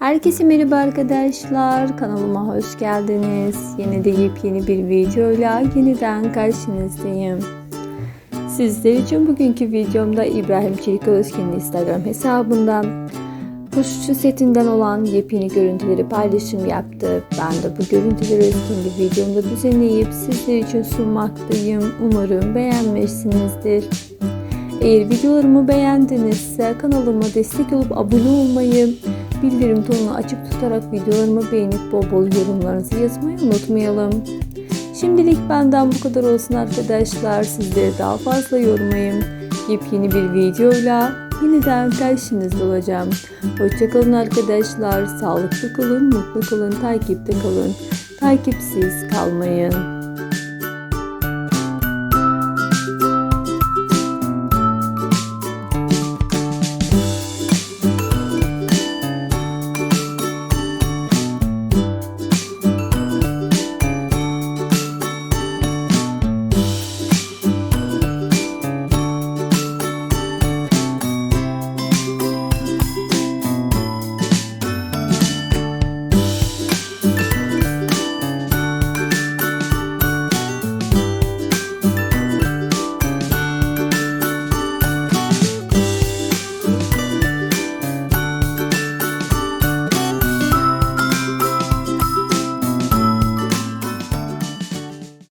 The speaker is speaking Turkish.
Herkese merhaba arkadaşlar. Kanalıma hoş geldiniz. Yeni de yepyeni bir videoyla yeniden karşınızdayım. Sizler için bugünkü videomda İbrahim Çelik Özken'in Instagram hesabından kuşçu setinden olan yepyeni görüntüleri paylaşım yaptı. Ben de bu görüntüleri kendi videomda düzenleyip sizler için sunmaktayım. Umarım beğenmişsinizdir. Eğer videolarımı beğendinizse kanalıma destek olup abone olmayı, bildirim tonunu açık tutarak videolarımı beğenip bol bol yorumlarınızı yazmayı unutmayalım. Şimdilik benden bu kadar olsun arkadaşlar. Sizleri daha fazla yormayayım. Yepyeni bir videoyla yeniden karşınızda olacağım. Hoşçakalın arkadaşlar. Sağlıklı kalın, mutlu kalın, takipte kalın. Takipsiz kalmayın.